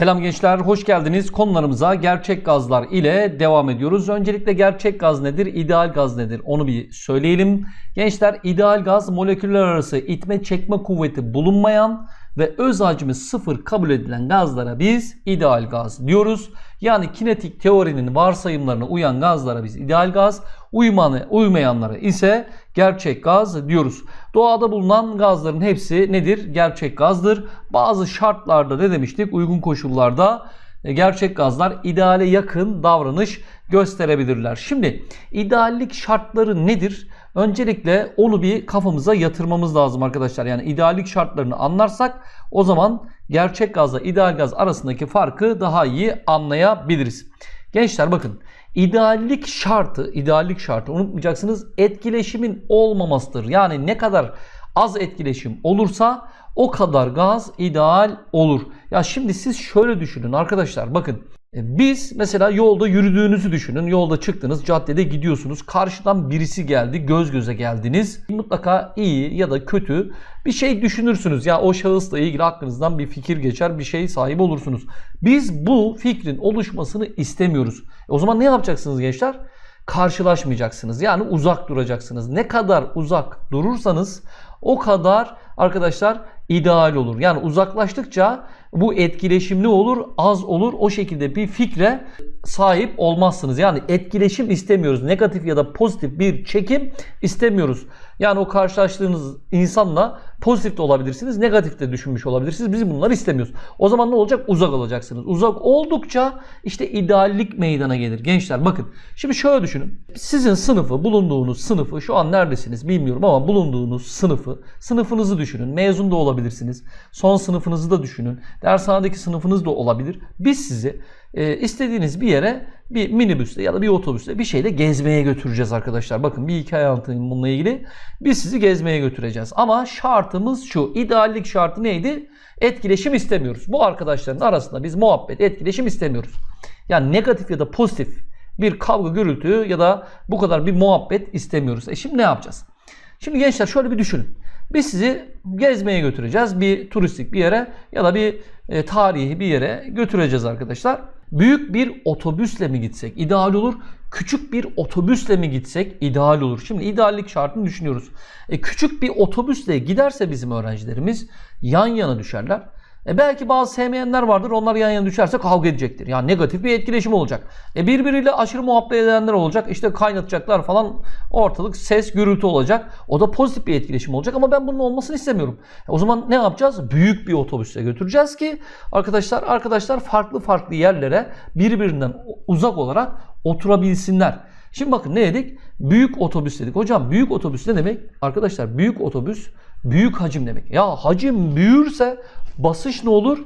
Selam gençler, hoş geldiniz. Konularımıza gerçek gazlar ile devam ediyoruz. Öncelikle gerçek gaz nedir, ideal gaz nedir onu bir söyleyelim. Gençler ideal gaz moleküller arası itme çekme kuvveti bulunmayan ve öz hacmi sıfır kabul edilen gazlara biz ideal gaz diyoruz. Yani kinetik teorinin varsayımlarına uyan gazlara biz ideal gaz, uymanı, uymayanlara ise gerçek gaz diyoruz. Doğada bulunan gazların hepsi nedir? Gerçek gazdır. Bazı şartlarda ne demiştik? Uygun koşullarda e, gerçek gazlar ideale yakın davranış gösterebilirler. Şimdi ideallik şartları nedir? Öncelikle onu bir kafamıza yatırmamız lazım arkadaşlar. Yani ideallik şartlarını anlarsak o zaman gerçek gazla ideal gaz arasındaki farkı daha iyi anlayabiliriz. Gençler bakın ideallik şartı, ideallik şartı unutmayacaksınız etkileşimin olmamasıdır. Yani ne kadar az etkileşim olursa o kadar gaz ideal olur. Ya şimdi siz şöyle düşünün arkadaşlar bakın biz mesela yolda yürüdüğünüzü düşünün. Yolda çıktınız, caddede gidiyorsunuz. Karşıdan birisi geldi, göz göze geldiniz. Mutlaka iyi ya da kötü bir şey düşünürsünüz. Ya o şahısla ilgili aklınızdan bir fikir geçer, bir şey sahibi olursunuz. Biz bu fikrin oluşmasını istemiyoruz. E o zaman ne yapacaksınız gençler? Karşılaşmayacaksınız. Yani uzak duracaksınız. Ne kadar uzak durursanız o kadar arkadaşlar ideal olur. Yani uzaklaştıkça bu etkileşim ne olur? Az olur. O şekilde bir fikre sahip olmazsınız. Yani etkileşim istemiyoruz. Negatif ya da pozitif bir çekim istemiyoruz. Yani o karşılaştığınız insanla pozitif de olabilirsiniz, negatif de düşünmüş olabilirsiniz. Biz bunları istemiyoruz. O zaman ne olacak? Uzak olacaksınız. Uzak oldukça işte ideallik meydana gelir. Gençler bakın. Şimdi şöyle düşünün. Sizin sınıfı, bulunduğunuz sınıfı şu an neredesiniz bilmiyorum ama bulunduğunuz sınıfı, sınıfınızı düşünün. Mezun da olabilirsiniz. Son sınıfınızı da düşünün. Dershanedeki sınıfınız da olabilir. Biz sizi e, istediğiniz bir yere bir minibüsle ya da bir otobüsle bir şeyle gezmeye götüreceğiz arkadaşlar. Bakın bir hikaye anlatayım bununla ilgili. Biz sizi gezmeye götüreceğiz. Ama şartımız şu. İdeallik şartı neydi? Etkileşim istemiyoruz. Bu arkadaşların arasında biz muhabbet, etkileşim istemiyoruz. Yani negatif ya da pozitif bir kavga gürültü ya da bu kadar bir muhabbet istemiyoruz. E şimdi ne yapacağız? Şimdi gençler şöyle bir düşünün. Biz sizi gezmeye götüreceğiz. Bir turistik bir yere ya da bir e, tarihi bir yere götüreceğiz arkadaşlar. Büyük bir otobüsle mi gitsek ideal olur? Küçük bir otobüsle mi gitsek ideal olur? Şimdi ideallik şartını düşünüyoruz. E, küçük bir otobüsle giderse bizim öğrencilerimiz yan yana düşerler. E belki bazı sevmeyenler vardır. Onlar yan yana düşerse kavga edecektir. Yani negatif bir etkileşim olacak. E birbiriyle aşırı muhabbet edenler olacak. İşte kaynatacaklar falan. Ortalık ses, gürültü olacak. O da pozitif bir etkileşim olacak ama ben bunun olmasını istemiyorum. E o zaman ne yapacağız? Büyük bir otobüse götüreceğiz ki arkadaşlar arkadaşlar farklı farklı yerlere birbirinden uzak olarak oturabilsinler. Şimdi bakın ne dedik? Büyük otobüs dedik. Hocam büyük otobüs ne demek? Arkadaşlar büyük otobüs büyük hacim demek. Ya hacim büyürse basış ne olur?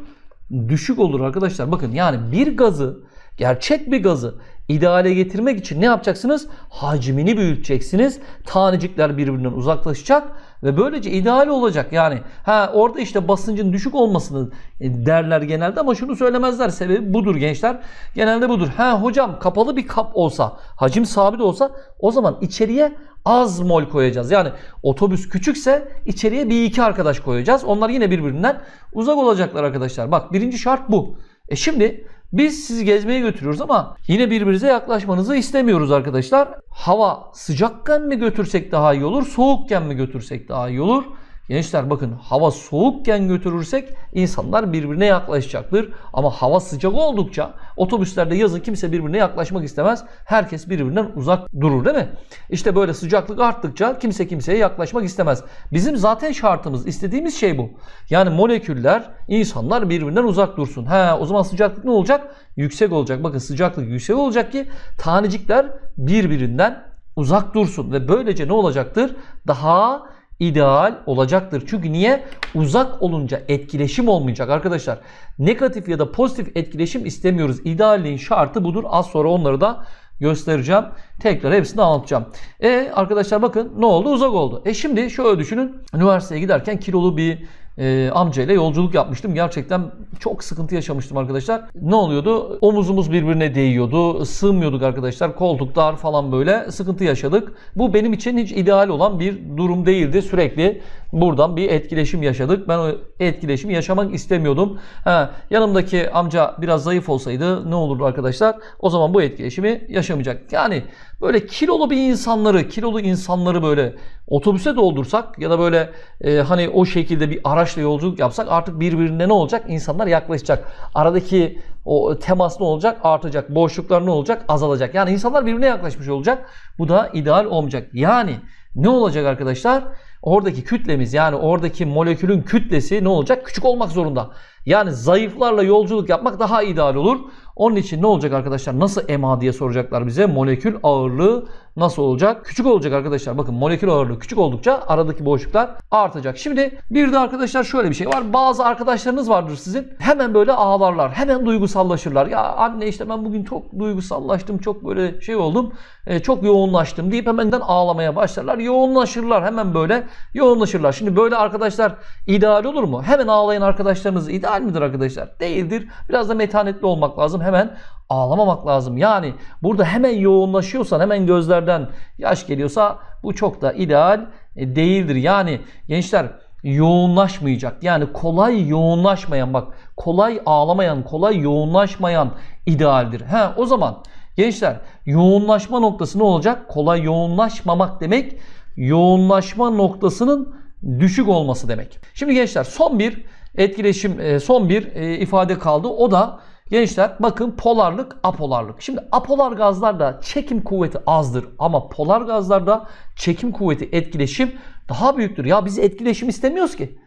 Düşük olur arkadaşlar. Bakın yani bir gazı, gerçek bir gazı ideale getirmek için ne yapacaksınız? Hacmini büyüteceksiniz. Tanecikler birbirinden uzaklaşacak ve böylece ideal olacak. Yani ha orada işte basıncın düşük olmasını derler genelde ama şunu söylemezler. Sebebi budur gençler. Genelde budur. Ha hocam kapalı bir kap olsa, hacim sabit olsa o zaman içeriye az mol koyacağız. Yani otobüs küçükse içeriye bir iki arkadaş koyacağız. Onlar yine birbirinden uzak olacaklar arkadaşlar. Bak birinci şart bu. E şimdi biz sizi gezmeye götürüyoruz ama yine birbirinize yaklaşmanızı istemiyoruz arkadaşlar. Hava sıcakken mi götürsek daha iyi olur, soğukken mi götürsek daha iyi olur? Gençler bakın hava soğukken götürürsek insanlar birbirine yaklaşacaktır. Ama hava sıcak oldukça otobüslerde yazın kimse birbirine yaklaşmak istemez. Herkes birbirinden uzak durur değil mi? İşte böyle sıcaklık arttıkça kimse kimseye yaklaşmak istemez. Bizim zaten şartımız, istediğimiz şey bu. Yani moleküller, insanlar birbirinden uzak dursun. He, o zaman sıcaklık ne olacak? Yüksek olacak. Bakın sıcaklık yüksek olacak ki tanecikler birbirinden uzak dursun. Ve böylece ne olacaktır? Daha ideal olacaktır. Çünkü niye? Uzak olunca etkileşim olmayacak arkadaşlar. Negatif ya da pozitif etkileşim istemiyoruz. İdealliğin şartı budur. Az sonra onları da göstereceğim. Tekrar hepsini anlatacağım. E arkadaşlar bakın ne oldu? Uzak oldu. E şimdi şöyle düşünün. Üniversiteye giderken kilolu bir e, amcayla yolculuk yapmıştım. Gerçekten çok sıkıntı yaşamıştım arkadaşlar. Ne oluyordu? Omuzumuz birbirine değiyordu. Sığmıyorduk arkadaşlar. Koltuk dar falan böyle sıkıntı yaşadık. Bu benim için hiç ideal olan bir durum değildi. Sürekli Buradan bir etkileşim yaşadık. Ben o etkileşimi yaşamak istemiyordum. Ha, yanımdaki amca biraz zayıf olsaydı ne olurdu arkadaşlar? O zaman bu etkileşimi yaşamayacak. Yani böyle kilolu bir insanları, kilolu insanları böyle otobüse doldursak ya da böyle e, hani o şekilde bir araçla yolculuk yapsak artık birbirine ne olacak? İnsanlar yaklaşacak. Aradaki o temas ne olacak? Artacak. Boşluklar ne olacak? Azalacak. Yani insanlar birbirine yaklaşmış olacak. Bu da ideal olmayacak. Yani ne olacak arkadaşlar? Oradaki kütlemiz yani oradaki molekülün kütlesi ne olacak? Küçük olmak zorunda. Yani zayıflarla yolculuk yapmak daha ideal olur. Onun için ne olacak arkadaşlar? Nasıl EMA diye soracaklar bize. Molekül ağırlığı nasıl olacak? Küçük olacak arkadaşlar. Bakın molekül ağırlığı küçük oldukça aradaki boşluklar artacak. Şimdi bir de arkadaşlar şöyle bir şey var. Bazı arkadaşlarınız vardır sizin. Hemen böyle ağlarlar. Hemen duygusallaşırlar. Ya anne işte ben bugün çok duygusallaştım. Çok böyle şey oldum. e, çok yoğunlaştım deyip hemenden ağlamaya başlarlar. Yoğunlaşırlar. Hemen böyle yoğunlaşırlar. Şimdi böyle arkadaşlar ideal olur mu? Hemen ağlayan arkadaşlarınız ideal midir arkadaşlar? Değildir. Biraz da metanetli olmak lazım. Hemen ağlamamak lazım. Yani burada hemen yoğunlaşıyorsan, hemen gözlerden yaş geliyorsa bu çok da ideal e, değildir. Yani gençler yoğunlaşmayacak. Yani kolay yoğunlaşmayan bak kolay ağlamayan, kolay yoğunlaşmayan idealdir. Ha o zaman gençler yoğunlaşma noktası ne olacak? Kolay yoğunlaşmamak demek yoğunlaşma noktasının düşük olması demek. Şimdi gençler son bir etkileşim, e, son bir e, ifade kaldı. O da gençler bakın polarlık, apolarlık. Şimdi apolar gazlarda çekim kuvveti azdır ama polar gazlarda çekim kuvveti, etkileşim daha büyüktür. Ya biz etkileşim istemiyoruz ki.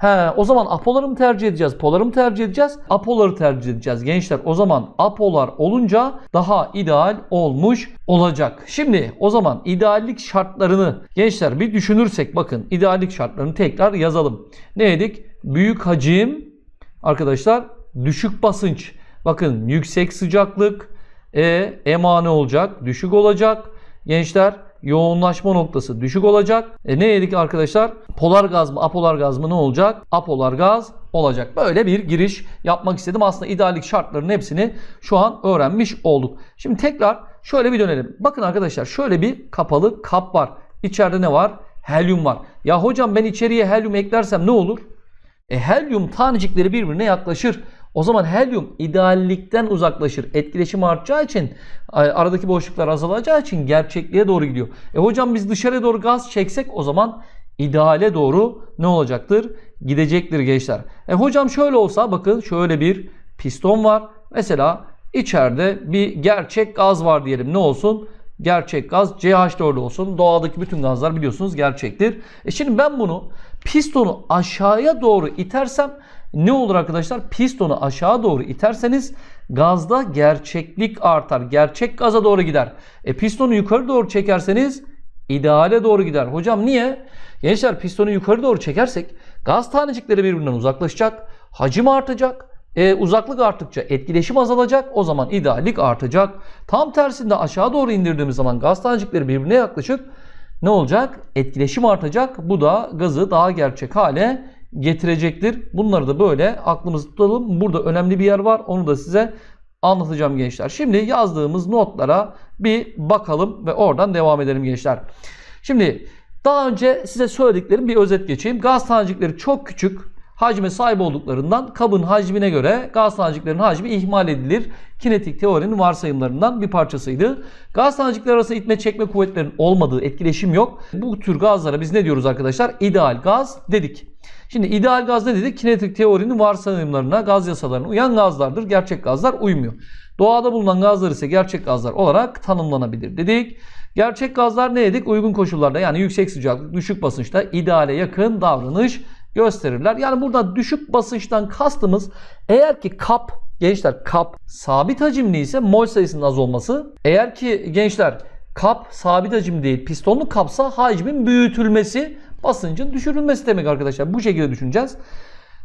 He, o zaman apoları mı tercih edeceğiz? Poları mı tercih edeceğiz? Apoları tercih edeceğiz gençler. O zaman apolar olunca daha ideal olmuş olacak. Şimdi o zaman ideallik şartlarını gençler bir düşünürsek bakın ideallik şartlarını tekrar yazalım. Ne dedik? Büyük hacim arkadaşlar düşük basınç. Bakın yüksek sıcaklık e emane olacak, düşük olacak. Gençler yoğunlaşma noktası düşük olacak. E ne dedik arkadaşlar? Polar gaz mı, apolar gaz mı ne olacak? Apolar gaz olacak. Böyle bir giriş yapmak istedim. Aslında ideallik şartlarının hepsini şu an öğrenmiş olduk. Şimdi tekrar şöyle bir dönelim. Bakın arkadaşlar şöyle bir kapalı kap var. İçeride ne var? Helyum var. Ya hocam ben içeriye helyum eklersem ne olur? E helyum tanecikleri birbirine yaklaşır. O zaman helyum ideallikten uzaklaşır. Etkileşim artacağı için aradaki boşluklar azalacağı için gerçekliğe doğru gidiyor. E hocam biz dışarıya doğru gaz çeksek o zaman ideale doğru ne olacaktır? Gidecektir gençler. E hocam şöyle olsa bakın şöyle bir piston var. Mesela içeride bir gerçek gaz var diyelim. Ne olsun? Gerçek gaz CH4 olsun. Doğadaki bütün gazlar biliyorsunuz gerçektir. E şimdi ben bunu pistonu aşağıya doğru itersem ne olur arkadaşlar? Pistonu aşağı doğru iterseniz gazda gerçeklik artar. Gerçek gaza doğru gider. E pistonu yukarı doğru çekerseniz ideale doğru gider. Hocam niye? Gençler pistonu yukarı doğru çekersek gaz tanecikleri birbirinden uzaklaşacak. Hacim artacak. E, uzaklık arttıkça etkileşim azalacak. O zaman ideallik artacak. Tam tersinde aşağı doğru indirdiğimiz zaman gaz tanecikleri birbirine yaklaşıp ne olacak? Etkileşim artacak. Bu da gazı daha gerçek hale getirecektir. Bunları da böyle aklımızda tutalım. Burada önemli bir yer var. Onu da size anlatacağım gençler. Şimdi yazdığımız notlara bir bakalım ve oradan devam edelim gençler. Şimdi daha önce size söylediklerim bir özet geçeyim. Gaz tanecikleri çok küçük hacme sahip olduklarından kabın hacmine göre gaz taneciklerinin hacmi ihmal edilir. Kinetik teorinin varsayımlarından bir parçasıydı. Gaz tanecikleri arasında itme çekme kuvvetlerinin olmadığı etkileşim yok. Bu tür gazlara biz ne diyoruz arkadaşlar? İdeal gaz dedik. Şimdi ideal gaz ne dedik? Kinetik teorinin varsayımlarına, gaz yasalarına uyan gazlardır. Gerçek gazlar uymuyor. Doğada bulunan gazlar ise gerçek gazlar olarak tanımlanabilir dedik. Gerçek gazlar ne dedik? Uygun koşullarda yani yüksek sıcaklık, düşük basınçta ideale yakın davranış gösterirler. Yani burada düşük basınçtan kastımız eğer ki kap gençler kap sabit hacimli ise mol sayısının az olması. Eğer ki gençler kap sabit hacim değil pistonlu kapsa hacmin büyütülmesi basıncın düşürülmesi demek arkadaşlar. Bu şekilde düşüneceğiz.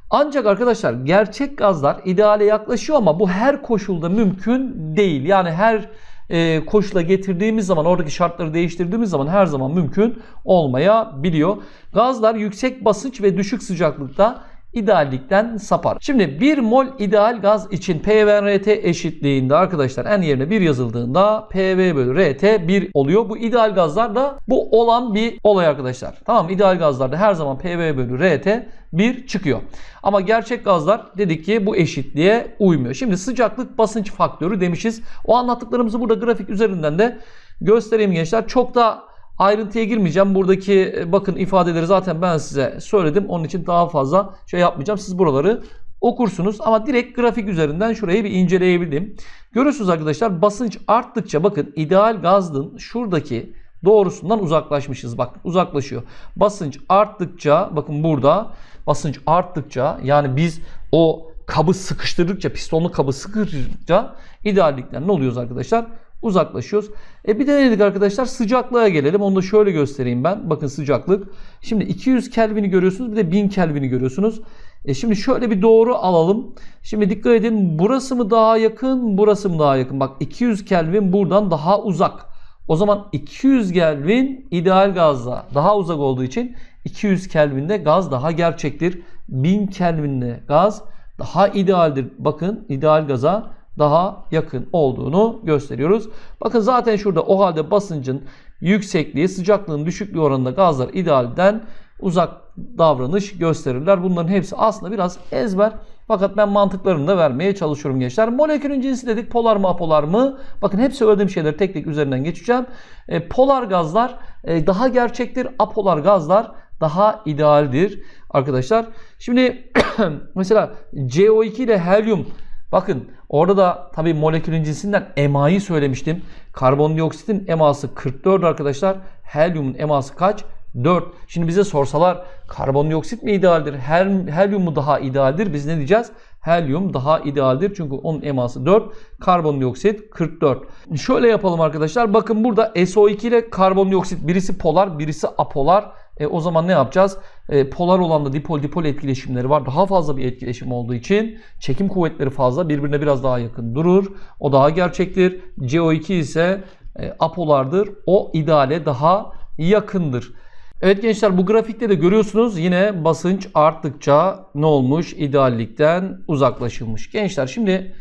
Ancak arkadaşlar gerçek gazlar ideale yaklaşıyor ama bu her koşulda mümkün değil. Yani her e, koşula getirdiğimiz zaman oradaki şartları değiştirdiğimiz zaman her zaman mümkün olmayabiliyor. Gazlar yüksek basınç ve düşük sıcaklıkta ideallikten sapar. Şimdi 1 mol ideal gaz için PVRT eşitliğinde arkadaşlar en yerine 1 yazıldığında PV bölü RT 1 oluyor. Bu ideal gazlarda bu olan bir olay arkadaşlar. Tamam ideal gazlarda her zaman PV bölü RT 1 çıkıyor. Ama gerçek gazlar dedik ki bu eşitliğe uymuyor. Şimdi sıcaklık basınç faktörü demişiz. O anlattıklarımızı burada grafik üzerinden de göstereyim gençler. Çok da Ayrıntıya girmeyeceğim. Buradaki e, bakın ifadeleri zaten ben size söyledim. Onun için daha fazla şey yapmayacağım. Siz buraları okursunuz ama direkt grafik üzerinden şurayı bir inceleyebildim. Görüyorsunuz arkadaşlar basınç arttıkça bakın ideal gazın şuradaki doğrusundan uzaklaşmışız. Bak uzaklaşıyor. Basınç arttıkça bakın burada basınç arttıkça yani biz o kabı sıkıştırdıkça pistonlu kabı sıkıştırdıkça ideallikten ne oluyoruz arkadaşlar? Uzaklaşıyoruz. E bir de ne dedik arkadaşlar? Sıcaklığa gelelim. Onu da şöyle göstereyim ben. Bakın sıcaklık. Şimdi 200 Kelvin'i görüyorsunuz. Bir de 1000 Kelvin'i görüyorsunuz. E şimdi şöyle bir doğru alalım. Şimdi dikkat edin. Burası mı daha yakın? Burası mı daha yakın? Bak 200 Kelvin buradan daha uzak. O zaman 200 Kelvin ideal gazla daha uzak olduğu için 200 Kelvin'de gaz daha gerçektir. 1000 Kelvin'de gaz daha idealdir. Bakın ideal gaza daha yakın olduğunu gösteriyoruz. Bakın zaten şurada o halde basıncın yüksekliği, sıcaklığın düşüklüğü oranında gazlar idealden uzak davranış gösterirler. Bunların hepsi aslında biraz ezber. Fakat ben mantıklarını da vermeye çalışıyorum gençler. Molekülün cinsi dedik. Polar mı apolar mı? Bakın hep söylediğim şeyleri tek tek üzerinden geçeceğim. E, polar gazlar e, daha gerçektir. Apolar gazlar daha idealdir arkadaşlar. Şimdi mesela CO2 ile helyum Bakın orada da tabii molekülün cinsinden EMA'yı söylemiştim. Karbondioksitin eması 44 arkadaşlar. Helyumun eması kaç? 4. Şimdi bize sorsalar karbondioksit mi idealdir? Her, helyum mu daha idealdir? Biz ne diyeceğiz? Helyum daha idealdir. Çünkü onun eması 4. Karbondioksit 44. Şöyle yapalım arkadaşlar. Bakın burada SO2 ile karbondioksit birisi polar birisi apolar. E, o zaman ne yapacağız? E, polar olan da dipol dipol etkileşimleri var. Daha fazla bir etkileşim olduğu için çekim kuvvetleri fazla birbirine biraz daha yakın durur. O daha gerçektir. CO2 ise e, apolardır. O ideale daha yakındır. Evet gençler bu grafikte de görüyorsunuz yine basınç arttıkça ne olmuş? İdeallikten uzaklaşılmış. Gençler şimdi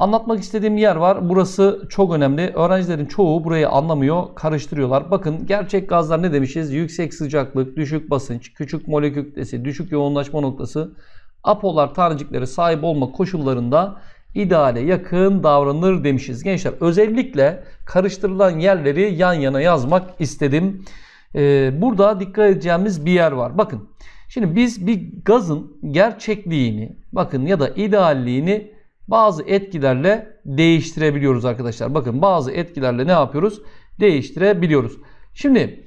Anlatmak istediğim yer var. Burası çok önemli. Öğrencilerin çoğu burayı anlamıyor, karıştırıyorlar. Bakın gerçek gazlar ne demişiz? Yüksek sıcaklık, düşük basınç, küçük molekül kütlesi, düşük yoğunlaşma noktası, apolar tanecikleri sahip olma koşullarında ideale yakın davranır demişiz. Gençler özellikle karıştırılan yerleri yan yana yazmak istedim. Ee, burada dikkat edeceğimiz bir yer var. Bakın şimdi biz bir gazın gerçekliğini bakın ya da idealliğini bazı etkilerle değiştirebiliyoruz arkadaşlar. Bakın bazı etkilerle ne yapıyoruz? Değiştirebiliyoruz. Şimdi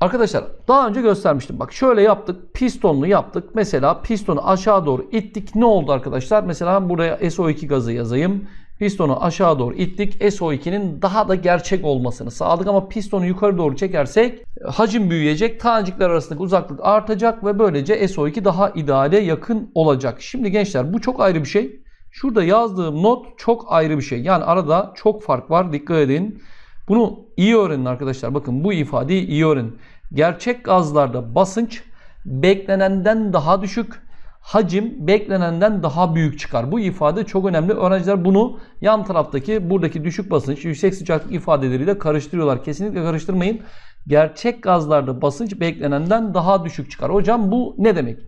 arkadaşlar daha önce göstermiştim. Bak şöyle yaptık. Pistonlu yaptık. Mesela pistonu aşağı doğru ittik. Ne oldu arkadaşlar? Mesela buraya SO2 gazı yazayım. Pistonu aşağı doğru ittik. SO2'nin daha da gerçek olmasını sağladık ama pistonu yukarı doğru çekersek hacim büyüyecek. Tanecikler arasındaki uzaklık artacak ve böylece SO2 daha ideale yakın olacak. Şimdi gençler bu çok ayrı bir şey. Şurada yazdığım not çok ayrı bir şey. Yani arada çok fark var. Dikkat edin. Bunu iyi öğrenin arkadaşlar. Bakın bu ifadeyi iyi öğrenin. Gerçek gazlarda basınç beklenenden daha düşük, hacim beklenenden daha büyük çıkar. Bu ifade çok önemli. Öğrenciler bunu yan taraftaki buradaki düşük basınç, yüksek sıcaklık ifadeleriyle karıştırıyorlar. Kesinlikle karıştırmayın. Gerçek gazlarda basınç beklenenden daha düşük çıkar. Hocam bu ne demek?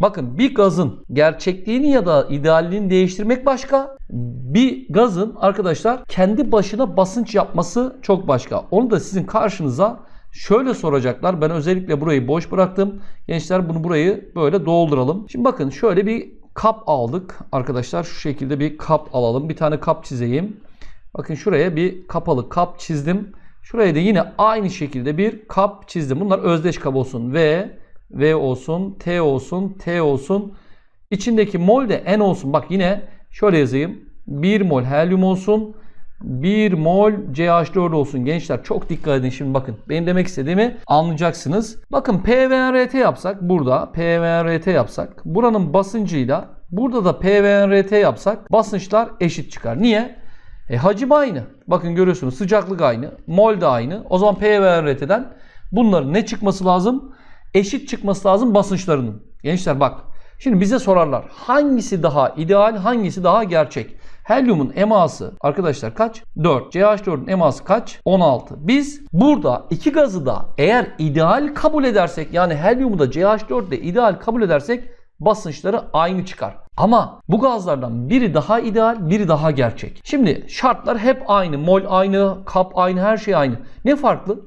Bakın bir gazın gerçekliğini ya da idealliğini değiştirmek başka. Bir gazın arkadaşlar kendi başına basınç yapması çok başka. Onu da sizin karşınıza şöyle soracaklar. Ben özellikle burayı boş bıraktım. Gençler bunu burayı böyle dolduralım. Şimdi bakın şöyle bir kap aldık. Arkadaşlar şu şekilde bir kap alalım. Bir tane kap çizeyim. Bakın şuraya bir kapalı kap çizdim. Şuraya da yine aynı şekilde bir kap çizdim. Bunlar özdeş kap olsun. Ve V olsun, T olsun, T olsun. İçindeki mol de N olsun. Bak yine şöyle yazayım. 1 mol helyum olsun. 1 mol CH4 olsun. Gençler çok dikkat edin şimdi bakın. Benim demek istediğimi anlayacaksınız. Bakın PVRT yapsak burada PVRT yapsak buranın basıncıyla burada da PVRT yapsak basınçlar eşit çıkar. Niye? E, hacim aynı. Bakın görüyorsunuz sıcaklık aynı. Mol de aynı. O zaman PVRT'den bunların ne çıkması lazım? Eşit çıkması lazım basınçlarının. Gençler bak Şimdi bize sorarlar hangisi daha ideal hangisi daha gerçek? Helyumun eması arkadaşlar kaç? 4. CH4'ün eması kaç? 16. Biz burada iki gazı da eğer ideal kabul edersek yani helyumu da CH4 de ideal kabul edersek basınçları aynı çıkar. Ama bu gazlardan biri daha ideal, biri daha gerçek. Şimdi şartlar hep aynı. Mol aynı, kap aynı, her şey aynı. Ne farklı?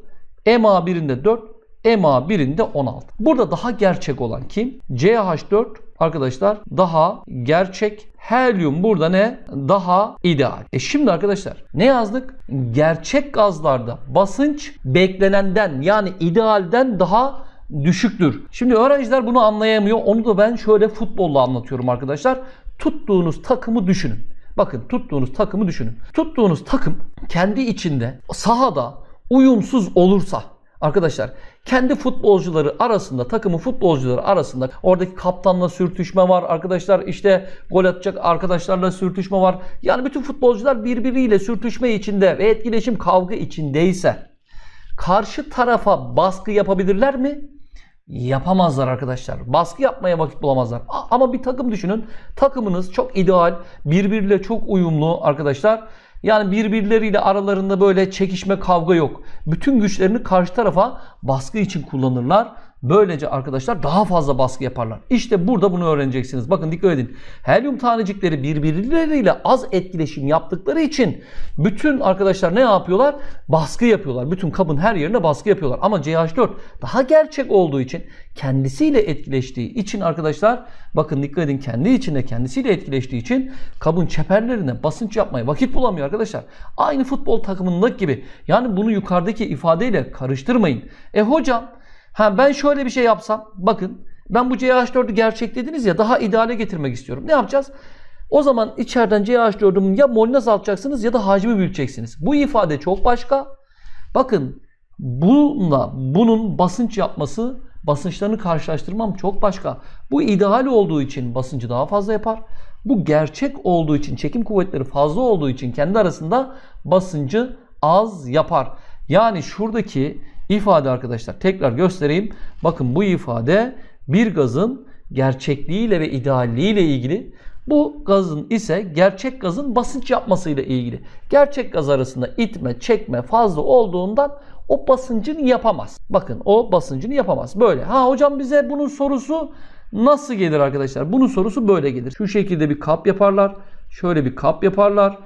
EMA birinde 4, EMA birinde 16. Burada daha gerçek olan kim? CH4 arkadaşlar daha gerçek. Helyum burada ne? Daha ideal. E şimdi arkadaşlar ne yazdık? Gerçek gazlarda basınç beklenenden yani idealden daha düşüktür. Şimdi öğrenciler bunu anlayamıyor. Onu da ben şöyle futbolla anlatıyorum arkadaşlar. Tuttuğunuz takımı düşünün. Bakın tuttuğunuz takımı düşünün. Tuttuğunuz takım kendi içinde sahada uyumsuz olursa arkadaşlar kendi futbolcuları arasında takımın futbolcuları arasında oradaki kaptanla sürtüşme var arkadaşlar işte gol atacak arkadaşlarla sürtüşme var. Yani bütün futbolcular birbiriyle sürtüşme içinde ve etkileşim kavga içindeyse karşı tarafa baskı yapabilirler mi? Yapamazlar arkadaşlar. Baskı yapmaya vakit bulamazlar. Ama bir takım düşünün. Takımınız çok ideal, birbiriyle çok uyumlu arkadaşlar. Yani birbirleriyle aralarında böyle çekişme, kavga yok. Bütün güçlerini karşı tarafa baskı için kullanırlar. Böylece arkadaşlar daha fazla baskı yaparlar. İşte burada bunu öğreneceksiniz. Bakın dikkat edin. Helyum tanecikleri birbirleriyle az etkileşim yaptıkları için bütün arkadaşlar ne yapıyorlar? Baskı yapıyorlar. Bütün kabın her yerine baskı yapıyorlar. Ama CH4 daha gerçek olduğu için kendisiyle etkileştiği için arkadaşlar bakın dikkat edin kendi içinde kendisiyle etkileştiği için kabın çeperlerine basınç yapmaya vakit bulamıyor arkadaşlar. Aynı futbol takımındaki gibi. Yani bunu yukarıdaki ifadeyle karıştırmayın. E hocam Ha ben şöyle bir şey yapsam bakın ben bu CH4'ü gerçek dediniz ya daha ideale getirmek istiyorum. Ne yapacağız? O zaman içeriden CH4'ün ya molünü azaltacaksınız ya da hacmi büyüteceksiniz. Bu ifade çok başka. Bakın bununla bunun basınç yapması basınçlarını karşılaştırmam çok başka. Bu ideal olduğu için basıncı daha fazla yapar. Bu gerçek olduğu için çekim kuvvetleri fazla olduğu için kendi arasında basıncı az yapar. Yani şuradaki ifade arkadaşlar tekrar göstereyim. Bakın bu ifade bir gazın gerçekliğiyle ve idealliğiyle ilgili. Bu gazın ise gerçek gazın basınç yapmasıyla ilgili. Gerçek gaz arasında itme, çekme fazla olduğundan o basıncını yapamaz. Bakın o basıncını yapamaz. Böyle. Ha hocam bize bunun sorusu nasıl gelir arkadaşlar? Bunun sorusu böyle gelir. Şu şekilde bir kap yaparlar. Şöyle bir kap yaparlar.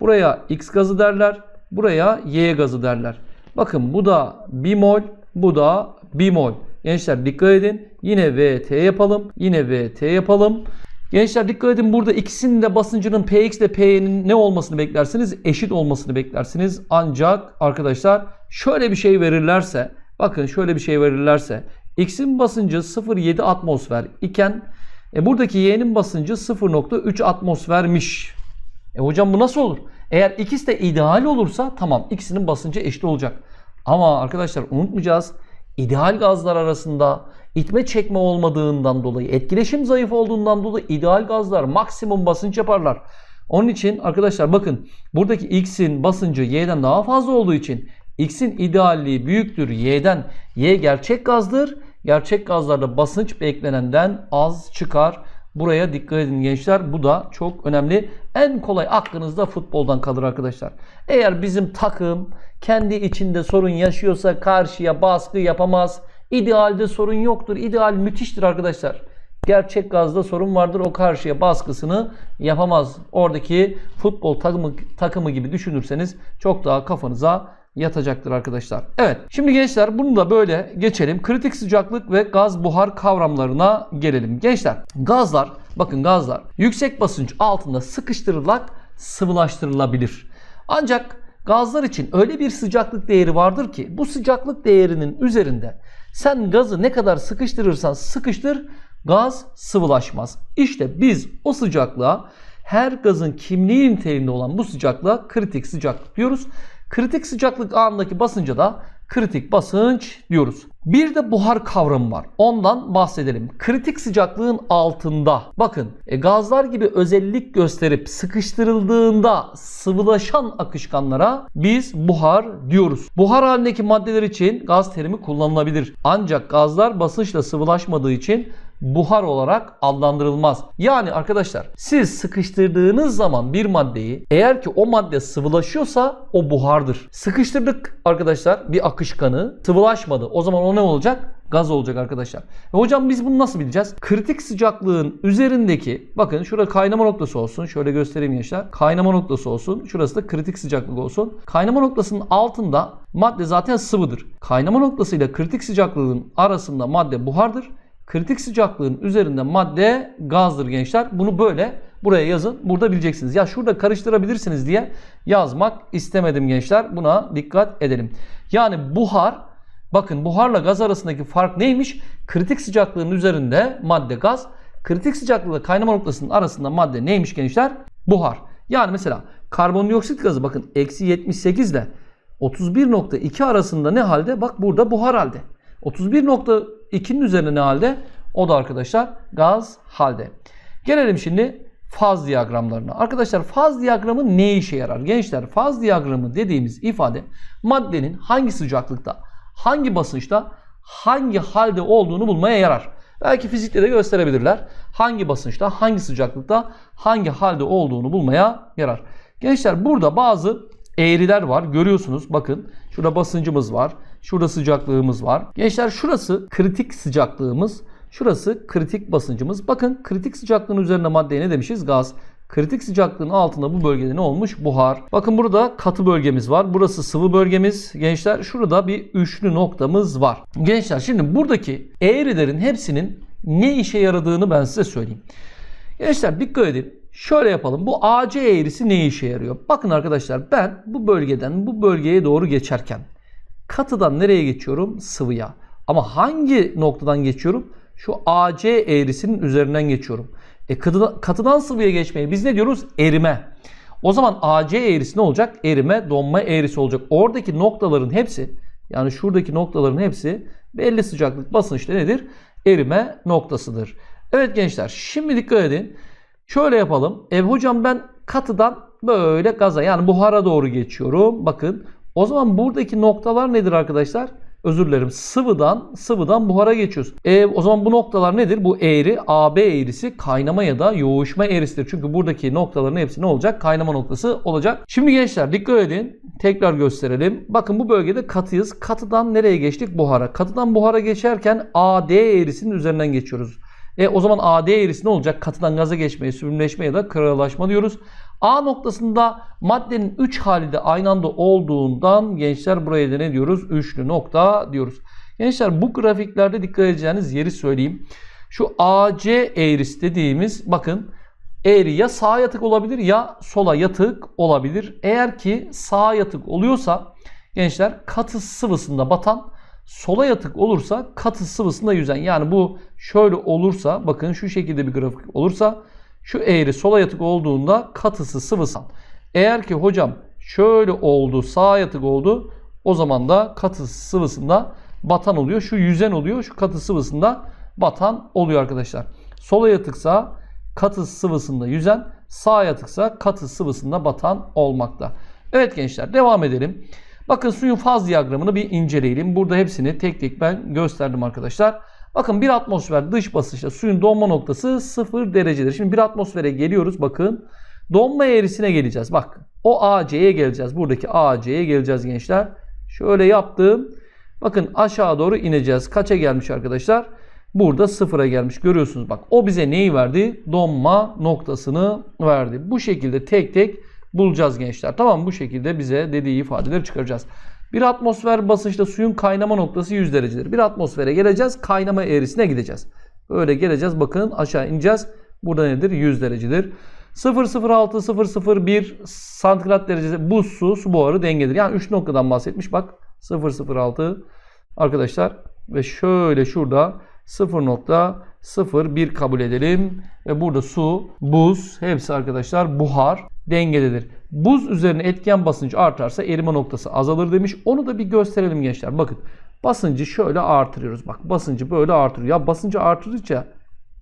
Buraya X gazı derler. Buraya Y gazı derler. Bakın bu da 1 mol, bu da 1 mol. Gençler dikkat edin. Yine VT yapalım. Yine VT yapalım. Gençler dikkat edin burada ikisinin de basıncının Px ile P'nin ne olmasını beklersiniz? Eşit olmasını beklersiniz. Ancak arkadaşlar şöyle bir şey verirlerse bakın şöyle bir şey verirlerse X'in basıncı 0.7 atmosfer iken e, buradaki Y'nin basıncı 0.3 atmosfermiş. E hocam bu nasıl olur? Eğer ikisi de ideal olursa tamam ikisinin basıncı eşit olacak. Ama arkadaşlar unutmayacağız. İdeal gazlar arasında itme çekme olmadığından dolayı, etkileşim zayıf olduğundan dolayı ideal gazlar maksimum basınç yaparlar. Onun için arkadaşlar bakın buradaki X'in basıncı Y'den daha fazla olduğu için X'in idealliği büyüktür Y'den. Y gerçek gazdır. Gerçek gazlarda basınç beklenenden az çıkar. Buraya dikkat edin gençler. Bu da çok önemli. En kolay aklınızda futboldan kalır arkadaşlar. Eğer bizim takım kendi içinde sorun yaşıyorsa karşıya baskı yapamaz. İdealde sorun yoktur. İdeal müthiştir arkadaşlar. Gerçek gazda sorun vardır. O karşıya baskısını yapamaz. Oradaki futbol takımı, takımı gibi düşünürseniz çok daha kafanıza yatacaktır arkadaşlar. Evet şimdi gençler bunu da böyle geçelim. Kritik sıcaklık ve gaz buhar kavramlarına gelelim. Gençler gazlar bakın gazlar yüksek basınç altında sıkıştırılarak sıvılaştırılabilir. Ancak gazlar için öyle bir sıcaklık değeri vardır ki bu sıcaklık değerinin üzerinde sen gazı ne kadar sıkıştırırsan sıkıştır gaz sıvılaşmaz. İşte biz o sıcaklığa her gazın kimliği niteliğinde olan bu sıcaklığa kritik sıcaklık diyoruz. Kritik sıcaklık anındaki basınca da kritik basınç diyoruz. Bir de buhar kavramı var. Ondan bahsedelim. Kritik sıcaklığın altında bakın e, gazlar gibi özellik gösterip sıkıştırıldığında sıvılaşan akışkanlara biz buhar diyoruz. Buhar halindeki maddeler için gaz terimi kullanılabilir. Ancak gazlar basınçla sıvılaşmadığı için buhar olarak adlandırılmaz. Yani arkadaşlar siz sıkıştırdığınız zaman bir maddeyi eğer ki o madde sıvılaşıyorsa o buhardır. Sıkıştırdık arkadaşlar bir akışkanı sıvılaşmadı. O zaman ne olacak? Gaz olacak arkadaşlar. E hocam biz bunu nasıl bileceğiz? Kritik sıcaklığın üzerindeki bakın şurada kaynama noktası olsun. Şöyle göstereyim gençler. Kaynama noktası olsun. Şurası da kritik sıcaklık olsun. Kaynama noktasının altında madde zaten sıvıdır. Kaynama noktasıyla kritik sıcaklığın arasında madde buhardır kritik sıcaklığın üzerinde madde gazdır gençler. Bunu böyle buraya yazın. Burada bileceksiniz. Ya şurada karıştırabilirsiniz diye yazmak istemedim gençler. Buna dikkat edelim. Yani buhar bakın buharla gaz arasındaki fark neymiş? Kritik sıcaklığın üzerinde madde gaz. Kritik sıcaklıkla kaynama noktasının arasında madde neymiş gençler? Buhar. Yani mesela karbondioksit gazı bakın eksi 78 ile 31.2 arasında ne halde? Bak burada buhar halde. 31.2'nin üzerinde ne halde? O da arkadaşlar gaz halde. Gelelim şimdi faz diyagramlarına. Arkadaşlar faz diyagramı ne işe yarar? Gençler faz diyagramı dediğimiz ifade maddenin hangi sıcaklıkta, hangi basınçta, hangi halde olduğunu bulmaya yarar. Belki fizikte de gösterebilirler. Hangi basınçta, hangi sıcaklıkta, hangi halde olduğunu bulmaya yarar. Gençler burada bazı eğriler var. Görüyorsunuz bakın. Şurada basıncımız var. Şurada sıcaklığımız var. Gençler şurası kritik sıcaklığımız. Şurası kritik basıncımız. Bakın kritik sıcaklığın üzerine maddeye ne demişiz? Gaz. Kritik sıcaklığın altında bu bölgede ne olmuş? Buhar. Bakın burada katı bölgemiz var. Burası sıvı bölgemiz. Gençler şurada bir üçlü noktamız var. Gençler şimdi buradaki eğrilerin hepsinin ne işe yaradığını ben size söyleyeyim. Gençler dikkat edin. Şöyle yapalım. Bu AC eğrisi ne işe yarıyor? Bakın arkadaşlar ben bu bölgeden bu bölgeye doğru geçerken katıdan nereye geçiyorum? Sıvıya. Ama hangi noktadan geçiyorum? Şu AC eğrisinin üzerinden geçiyorum. E katıdan, sıvıya geçmeye biz ne diyoruz? Erime. O zaman AC eğrisi ne olacak? Erime, donma eğrisi olacak. Oradaki noktaların hepsi yani şuradaki noktaların hepsi belli sıcaklık basınçta nedir? Erime noktasıdır. Evet gençler şimdi dikkat edin. Şöyle yapalım. E hocam ben katıdan böyle gaza yani buhara doğru geçiyorum. Bakın o zaman buradaki noktalar nedir arkadaşlar? Özür dilerim. Sıvıdan sıvıdan buhara geçiyoruz. E, o zaman bu noktalar nedir? Bu eğri AB eğrisi kaynama ya da yoğuşma eğrisidir. Çünkü buradaki noktaların hepsi ne olacak? Kaynama noktası olacak. Şimdi gençler dikkat edin. Tekrar gösterelim. Bakın bu bölgede katıyız. Katıdan nereye geçtik? Buhara. Katıdan buhara geçerken AD eğrisinin üzerinden geçiyoruz. E o zaman AD eğrisi ne olacak? Katıdan gaza geçmeye, sürümleşme ya da karalaşma diyoruz. A noktasında maddenin 3 hali de aynı anda olduğundan gençler buraya da ne diyoruz? Üçlü nokta diyoruz. Gençler bu grafiklerde dikkat edeceğiniz yeri söyleyeyim. Şu AC eğrisi dediğimiz bakın eğri ya sağa yatık olabilir ya sola yatık olabilir. Eğer ki sağa yatık oluyorsa gençler katı sıvısında batan sola yatık olursa katı sıvısında yüzen. Yani bu şöyle olursa bakın şu şekilde bir grafik olursa şu eğri sola yatık olduğunda katısı sıvısı. Eğer ki hocam şöyle oldu sağa yatık oldu o zaman da katısı sıvısında batan oluyor. Şu yüzen oluyor. Şu katı sıvısında batan oluyor arkadaşlar. Sola yatıksa katı sıvısında yüzen, sağa yatıksa katı sıvısında batan olmakta. Evet gençler devam edelim. Bakın suyun faz diyagramını bir inceleyelim. Burada hepsini tek tek ben gösterdim arkadaşlar. Bakın bir atmosfer dış basınçta suyun donma noktası 0 derecedir. Şimdi bir atmosfere geliyoruz bakın. Donma eğrisine geleceğiz. Bak o AC'ye geleceğiz. Buradaki AC'ye geleceğiz gençler. Şöyle yaptım. Bakın aşağı doğru ineceğiz. Kaça gelmiş arkadaşlar? Burada sıfıra gelmiş. Görüyorsunuz bak. O bize neyi verdi? Donma noktasını verdi. Bu şekilde tek tek bulacağız gençler. Tamam bu şekilde bize dediği ifadeleri çıkaracağız. Bir atmosfer basınçta suyun kaynama noktası 100 derecedir. Bir atmosfere geleceğiz. Kaynama eğrisine gideceğiz. Böyle geleceğiz. Bakın aşağı ineceğiz. Burada nedir? 100 derecedir. 006 001 santigrat derecesi buz su su buharı dengedir. Yani 3 noktadan bahsetmiş. Bak 006 arkadaşlar ve şöyle şurada 0.01 kabul edelim. Ve burada su, buz hepsi arkadaşlar buhar dengededir. Buz üzerine etken basınç artarsa erime noktası azalır demiş. Onu da bir gösterelim gençler. Bakın Basıncı şöyle artırıyoruz. Bak basıncı böyle artırıyor. Ya basıncı artırdıkça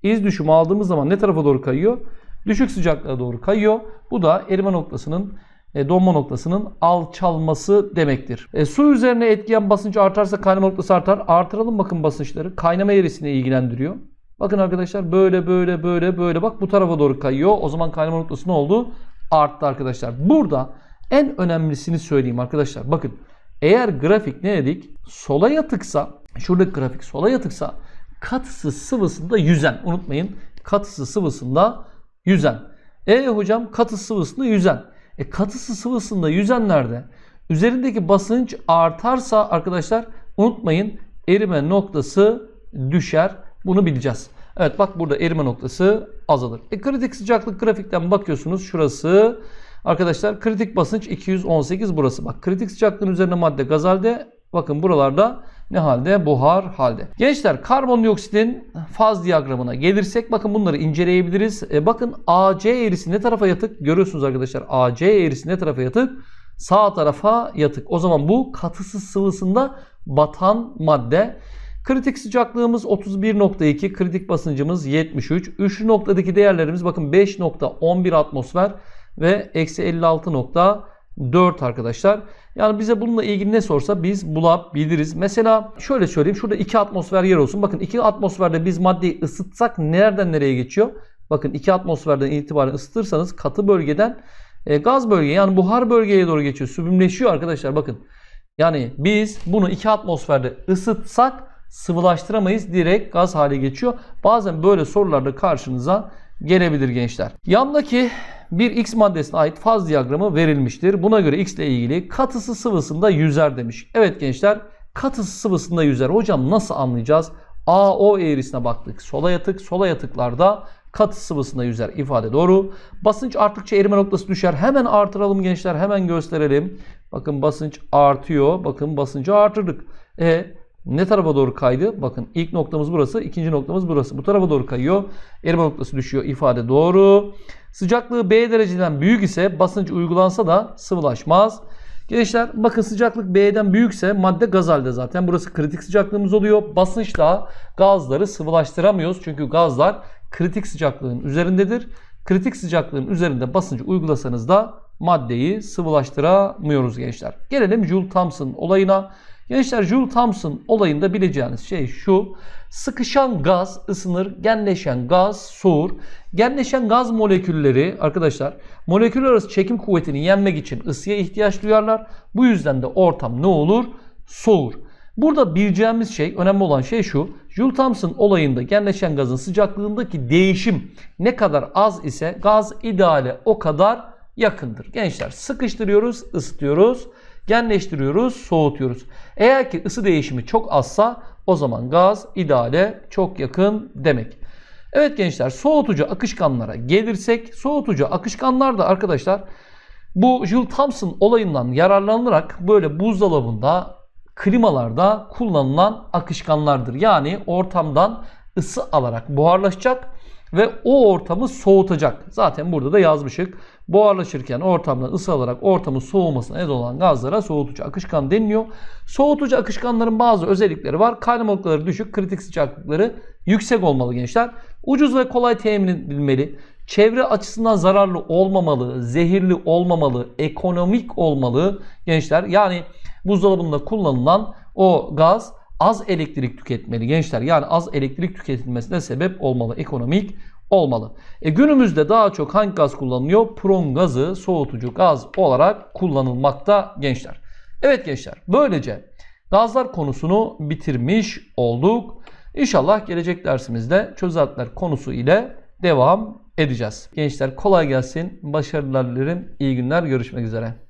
iz düşümü aldığımız zaman ne tarafa doğru kayıyor? Düşük sıcaklığa doğru kayıyor. Bu da erime noktasının e, donma noktasının alçalması demektir. E, su üzerine etkiyen basınç artarsa kaynama noktası artar. Artıralım bakın basınçları. Kaynama eğrisini ilgilendiriyor. Bakın arkadaşlar böyle böyle böyle böyle bak bu tarafa doğru kayıyor. O zaman kaynama noktası ne oldu? Arttı arkadaşlar. Burada en önemlisini söyleyeyim arkadaşlar. Bakın eğer grafik ne dedik? Sola yatıksa, şuradaki grafik sola yatıksa katısı sıvısında yüzen. Unutmayın katısı sıvısında yüzen. E hocam katı sıvısında yüzen. E katısı sıvısında yüzenlerde üzerindeki basınç artarsa arkadaşlar unutmayın erime noktası düşer. Bunu bileceğiz. Evet bak burada erime noktası azalır. E kritik sıcaklık grafikten bakıyorsunuz şurası. Arkadaşlar kritik basınç 218 burası. Bak kritik sıcaklığın üzerine madde gaz halde. Bakın buralarda ne halde? Buhar halde. Gençler karbondioksitin faz diyagramına gelirsek bakın bunları inceleyebiliriz. E, bakın AC eğrisi ne tarafa yatık? Görüyorsunuz arkadaşlar AC eğrisi ne tarafa yatık? Sağ tarafa yatık. O zaman bu katısı sıvısında batan madde. Kritik sıcaklığımız 31.2, kritik basıncımız 73. Üçlü noktadaki değerlerimiz bakın 5.11 atmosfer ve eksi 56.4 arkadaşlar. Yani bize bununla ilgili ne sorsa biz bulabiliriz. Mesela şöyle söyleyeyim. Şurada 2 atmosfer yer olsun. Bakın 2 atmosferde biz maddeyi ısıtsak nereden nereye geçiyor? Bakın 2 atmosferden itibaren ısıtırsanız katı bölgeden e, gaz bölgeye yani buhar bölgeye doğru geçiyor. Sübümleşiyor arkadaşlar bakın. Yani biz bunu 2 atmosferde ısıtsak sıvılaştıramayız. Direkt gaz hale geçiyor. Bazen böyle sorularda karşınıza gelebilir gençler. Yandaki bir X maddesine ait faz diyagramı verilmiştir. Buna göre X ile ilgili katısı sıvısında yüzer demiş. Evet gençler katısı sıvısında yüzer. Hocam nasıl anlayacağız? AO eğrisine baktık. Sola yatık. Sola yatıklarda katı sıvısında yüzer ifade doğru. Basınç arttıkça erime noktası düşer. Hemen artıralım gençler. Hemen gösterelim. Bakın basınç artıyor. Bakın basıncı artırdık. E ne tarafa doğru kaydı? Bakın ilk noktamız burası, ikinci noktamız burası. Bu tarafa doğru kayıyor. Erime noktası düşüyor. ifade doğru. Sıcaklığı B dereceden büyük ise basınç uygulansa da sıvılaşmaz. Gençler bakın sıcaklık B'den büyükse madde gaz halde zaten. Burası kritik sıcaklığımız oluyor. Basınçla gazları sıvılaştıramıyoruz. Çünkü gazlar kritik sıcaklığın üzerindedir. Kritik sıcaklığın üzerinde basıncı uygulasanız da maddeyi sıvılaştıramıyoruz gençler. Gelelim Joule Thomson olayına. Gençler Joule Thomson olayında bileceğiniz şey şu. Sıkışan gaz ısınır, genleşen gaz soğur. Genleşen gaz molekülleri arkadaşlar moleküller arası çekim kuvvetini yenmek için ısıya ihtiyaç duyarlar. Bu yüzden de ortam ne olur? Soğur. Burada bileceğimiz şey, önemli olan şey şu. Joule Thomson olayında genleşen gazın sıcaklığındaki değişim ne kadar az ise gaz ideale o kadar yakındır. Gençler sıkıştırıyoruz, ısıtıyoruz genleştiriyoruz, soğutuyoruz. Eğer ki ısı değişimi çok azsa o zaman gaz ideale çok yakın demek. Evet gençler soğutucu akışkanlara gelirsek soğutucu akışkanlar da arkadaşlar bu Joule Thomson olayından yararlanılarak böyle buzdolabında klimalarda kullanılan akışkanlardır. Yani ortamdan ısı alarak buharlaşacak ve o ortamı soğutacak. Zaten burada da yazmışık. Buharlaşırken ortamdan ısı alarak ortamın soğumasına neden olan gazlara soğutucu akışkan deniliyor. Soğutucu akışkanların bazı özellikleri var. Kaynama noktaları düşük, kritik sıcaklıkları yüksek olmalı gençler. Ucuz ve kolay temin edilmeli. Çevre açısından zararlı olmamalı, zehirli olmamalı, ekonomik olmalı gençler. Yani buzdolabında kullanılan o gaz az elektrik tüketmeli gençler. Yani az elektrik tüketilmesine sebep olmalı. Ekonomik olmalı. E günümüzde daha çok hangi gaz kullanılıyor? Pron gazı soğutucu gaz olarak kullanılmakta gençler. Evet gençler böylece gazlar konusunu bitirmiş olduk. İnşallah gelecek dersimizde çözeltiler konusu ile devam edeceğiz. Gençler kolay gelsin. Başarılar dilerim. İyi günler. Görüşmek üzere.